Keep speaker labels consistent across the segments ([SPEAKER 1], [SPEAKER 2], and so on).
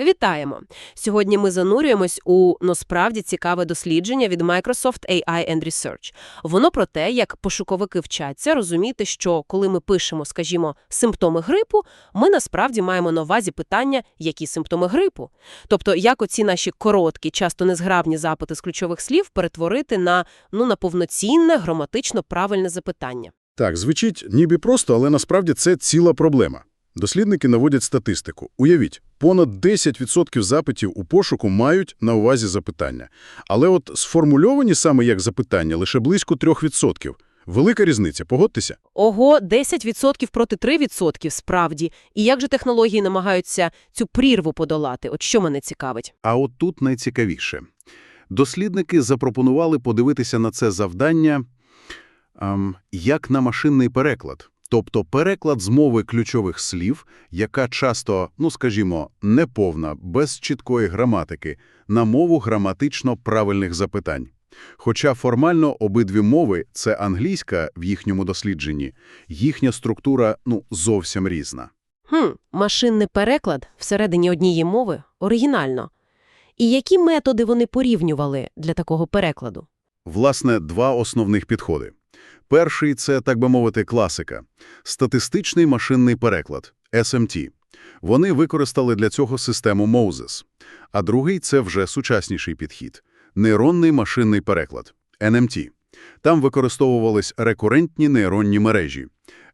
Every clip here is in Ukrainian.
[SPEAKER 1] Вітаємо! Сьогодні ми занурюємось у насправді цікаве дослідження від Microsoft AI and Research. Воно про те, як пошуковики вчаться розуміти, що коли ми пишемо, скажімо, симптоми грипу, ми насправді маємо на увазі питання, які симптоми грипу. Тобто, як оці наші короткі, часто незграбні запити з ключових слів перетворити на, ну, на повноцінне, граматично правильне запитання.
[SPEAKER 2] Так, звучить ніби просто, але насправді це ціла проблема. Дослідники наводять статистику. Уявіть, понад 10% запитів у пошуку мають на увазі запитання. Але от сформульовані саме як запитання лише близько 3%. Велика різниця, погодьтеся?
[SPEAKER 1] Ого, 10% проти 3% справді. І як же технології намагаються цю прірву подолати? От що мене цікавить.
[SPEAKER 3] А от тут найцікавіше. Дослідники запропонували подивитися на це завдання ем, як на машинний переклад. Тобто переклад з мови ключових слів, яка часто, ну скажімо, неповна, без чіткої граматики, на мову граматично правильних запитань. Хоча формально обидві мови – це англійська в їхньому дослідженні, їхня структура ну, зовсім різна.
[SPEAKER 1] Хм, машинний переклад всередині однієї мови оригінально. І які методи вони порівнювали для такого перекладу?
[SPEAKER 3] Власне, два основних підходи. Перший – це, так би мовити, класика – статистичний машинний переклад – SMT. Вони використали для цього систему Moses. А другий – це вже сучасніший підхід – нейронний машинний переклад – NMT. Там використовувались рекурентні нейронні мережі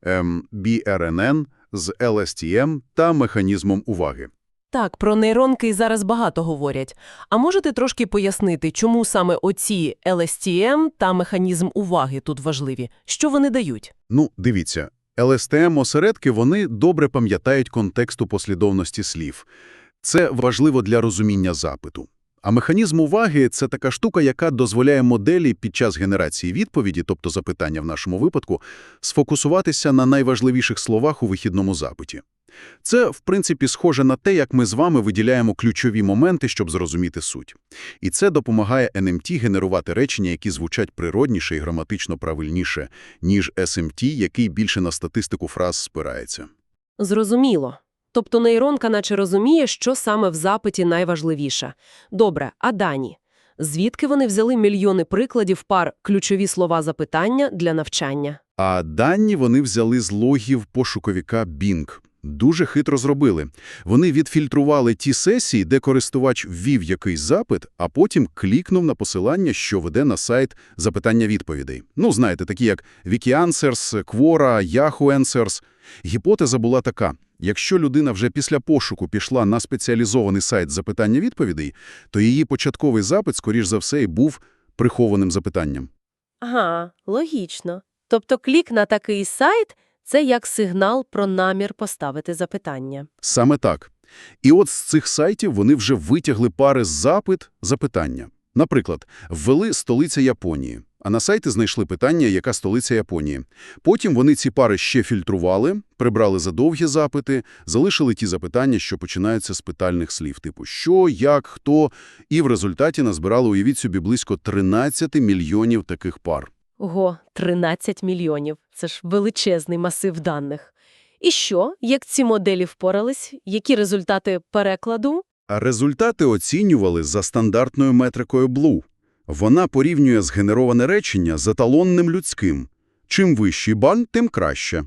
[SPEAKER 3] ем, BRNN з LSTM та механізмом уваги.
[SPEAKER 4] Так, про нейронки зараз багато говорять. А можете трошки пояснити, чому саме оці LSTM та механізм уваги тут важливі? Що вони дають?
[SPEAKER 3] Ну, дивіться, ЛСТМ-осередки, вони добре пам'ятають контексту послідовності слів. Це важливо для розуміння запиту. А механізм уваги – це така штука, яка дозволяє моделі під час генерації відповіді, тобто запитання в нашому випадку, сфокусуватися на найважливіших словах у вихідному запиті. Це, в принципі, схоже на те, як ми з вами виділяємо ключові моменти, щоб зрозуміти суть. І це допомагає NMT генерувати речення, які звучать природніше і граматично правильніше, ніж SMT, який більше на статистику фраз спирається.
[SPEAKER 1] Зрозуміло. Тобто нейронка наче розуміє, що саме в запиті найважливіше. Добре, а дані? Звідки вони взяли мільйони прикладів пар ключові слова запитання для навчання?
[SPEAKER 3] А дані вони взяли з логів пошуковика Bing. Дуже хитро зробили. Вони відфільтрували ті сесії, де користувач ввів якийсь запит, а потім клікнув на посилання, що веде на сайт запитання-відповідей. Ну, знаєте, такі як Wiki-Answers, Quora, Yahoo Answers. Гіпотеза була така. Якщо людина вже після пошуку пішла на спеціалізований сайт запитання-відповідей, то її початковий запит, скоріш за все, і був прихованим запитанням.
[SPEAKER 1] Ага, логічно. Тобто клік на такий сайт – це як сигнал про намір поставити запитання.
[SPEAKER 3] Саме так. І от з цих сайтів вони вже витягли пари запит, запитання. Наприклад, ввели столиця Японії, а на сайті знайшли питання, яка столиця Японії. Потім вони ці пари ще фільтрували, прибрали задовгі запити, залишили ті запитання, що починаються з питальних слів, типу «що», «як», «хто», і в результаті назбирали, уявіть собі, близько 13 мільйонів таких пар.
[SPEAKER 1] Ого, 13 мільйонів. Це ж величезний масив даних. І що, як ці моделі впорались? Які результати перекладу?
[SPEAKER 3] Результати оцінювали за стандартною метрикою Blue. Вона порівнює згенероване речення з еталонним людським. Чим вищий бан, тим краще.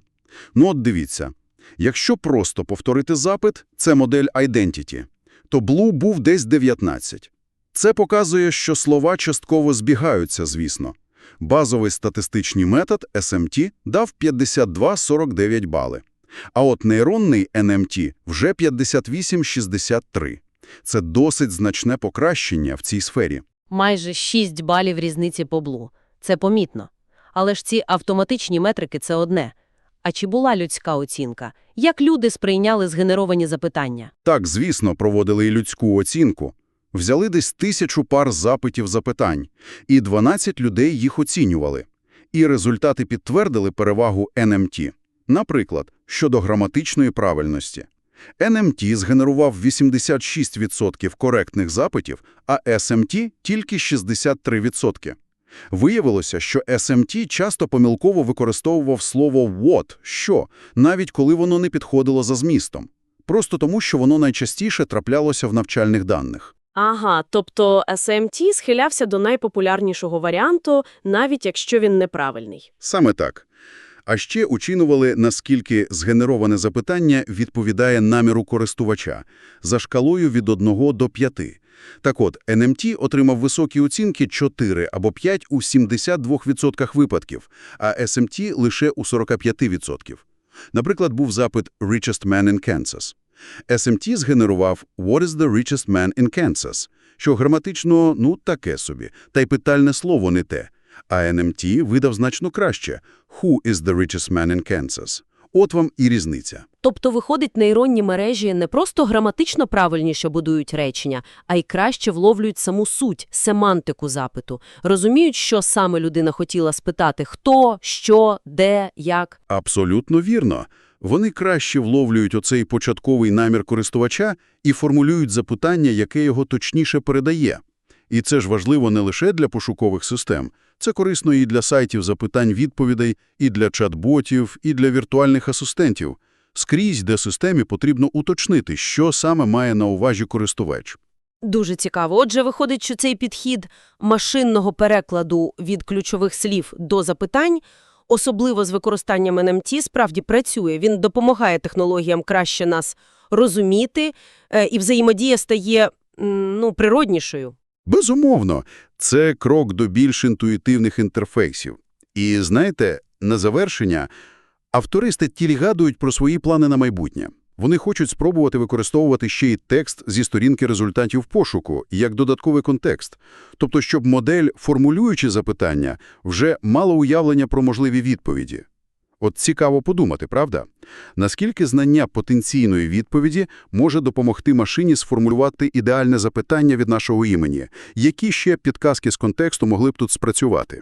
[SPEAKER 3] Ну от дивіться. Якщо просто повторити запит, це модель Identity, то Blue був десь 19. Це показує, що слова частково збігаються, звісно. Базовий статистичний метод SMT дав 52-49 бали. А от нейронний NMT вже 58-63. Це досить значне покращення в цій сфері.
[SPEAKER 1] Майже 6 балів різниці по блу. Це помітно. Але ж ці автоматичні метрики – це одне. А чи була людська оцінка? Як люди сприйняли згенеровані запитання?
[SPEAKER 3] Так, звісно, проводили і людську оцінку. Взяли десь тисячу пар запитів запитань, і 12 людей їх оцінювали. І результати підтвердили перевагу NMT. Наприклад, щодо граматичної правильності. NMT згенерував 86% коректних запитів, а SMT – тільки 63%. Виявилося, що SMT часто помилково використовував слово «what» – «що», навіть коли воно не підходило за змістом. просто тому, що воно найчастіше траплялося в навчальних даних.
[SPEAKER 1] Ага, тобто SMT схилявся до найпопулярнішого варіанту, навіть якщо він неправильний.
[SPEAKER 3] Саме так. А ще оцінювали, наскільки згенероване запитання відповідає наміру користувача за шкалою від 1 до 5. Так от, NMT отримав високі оцінки 4 або 5 у 72% випадків, а SMT – лише у 45%. Наприклад, був запит «Richest man in Kansas». SMT згенерував «What is the richest man in Kansas?», що граматично, ну, таке собі, та й питальне слово не те. А NMT видав значно краще «Who is the richest man in Kansas?». От вам і різниця.
[SPEAKER 1] Тобто, виходить, нейронні мережі не просто граматично правильніше будують речення, а й краще вловлюють саму суть, семантику запиту. Розуміють, що саме людина хотіла спитати – хто, що, де, як.
[SPEAKER 3] Абсолютно вірно. Вони краще вловлюють оцей початковий намір користувача і формулюють запитання, яке його точніше передає. І це ж важливо не лише для пошукових систем. Це корисно і для сайтів запитань-відповідей, і для чат-ботів, і для віртуальних асистентів. Скрізь, де системі потрібно уточнити, що саме має на увазі користувач.
[SPEAKER 1] Дуже цікаво. Отже, виходить, що цей підхід машинного перекладу від ключових слів до запитань, особливо з використанням NMT, справді працює. Він допомагає технологіям краще нас розуміти, е, і взаємодія стає ну, природнішою.
[SPEAKER 3] Безумовно, це крок до більш інтуїтивних інтерфейсів. І знаєте, на завершення, автористи тільки гадують про свої плани на майбутнє. Вони хочуть спробувати використовувати ще й текст зі сторінки результатів пошуку, як додатковий контекст. Тобто, щоб модель, формулюючи запитання, вже мала уявлення про можливі відповіді. От цікаво подумати, правда? Наскільки знання потенційної відповіді може допомогти машині сформулювати ідеальне запитання від нашого імені? Які ще підказки з контексту могли б тут спрацювати?